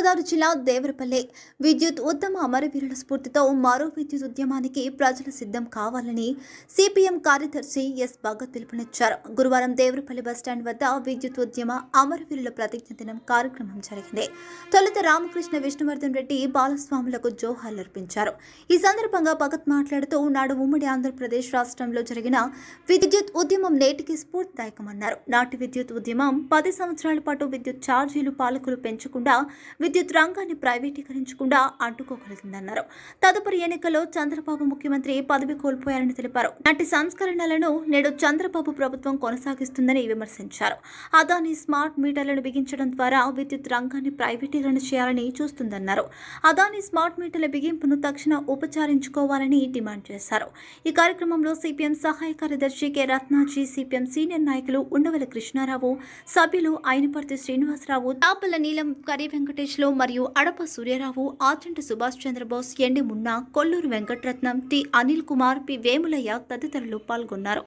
తూర్పుగోదావరి జిల్లా దేవరపల్లి. విద్యుత్ ఉద్యమ అమరవీరుల స్ఫూర్తితో మరో విద్యుత్ ఉద్యమానికి ప్రజలు సిద్ధం కావాలని సిపిఎం కార్యదర్శి ఎస్ భగత్ పిలుపునిచ్చారు. గురువారం దేవరపల్లి బస్టాండ్ వద్ద విద్యుత్ ఉద్యమ అమరవీరుల ప్రతిజ్ఞ దినం కార్యక్రమం జరిగింది. తొలుత రామకృష్ణ విష్ణువర్ధన్ రెడ్డి బాలస్వాములకు జోహార్లు అర్పించారు ఈ సందర్భంగా భగత్ మాట్లాడుతూ నాడు ఉమ్మడి ఆంధ్రప్రదేశ్ రాష్ట్రంలో జరిగిన విద్యుత్ ఉద్యమం నేటికి స్ఫూర్తిదాయకమన్నారు. నాటి విద్యుత్ ఉద్యమం పది సంవత్సరాల పాటు విద్యుత్ ఛార్జీలు పాలకులు పెంచకుండా విద్యుత్ రంగాన్ని ప్రైవేటీకరించకుండా అడ్డుకోగలిగిందన్నారు తదుపరి ఎన్నికల్లో చంద్రబాబు ముఖ్యమంత్రి పదవి కోల్పోయారని తెలిపారు. నాటి సంస్కరణలను నేడు చంద్రబాబు ప్రభుత్వం కొనసాగిస్తుందని విమర్శించారు. అదాని స్మార్ట్ మీటర్లను బిగించడం ద్వారా విద్యుత్ రంగాన్ని ప్రైవేటీకరణ చేయాలని చూస్తుందన్నారు. అదాని స్మార్ట్ మీటర్ల బిగింపును తక్షణ ఉపచారించుకోవాలని డిమాండ్ చేశారు. ఈ కార్యక్రమంలో సిపిఎం సహాయ కార్యదర్శి కె. రత్నాజీ సిపిఎం సీనియర్ నాయకులు ఉండవల కృష్ణారావు సభ్యులు అయినపర్తి శ్రీనివాసరావు తాపల నీలం కరి లో మరియు Adapa Suryarao Achanta Subhash Chandrabose MD Munna Kolluru Venkataratnam T Anil Kumar P Vemulayya తదితరులు పాల్గొన్నారు.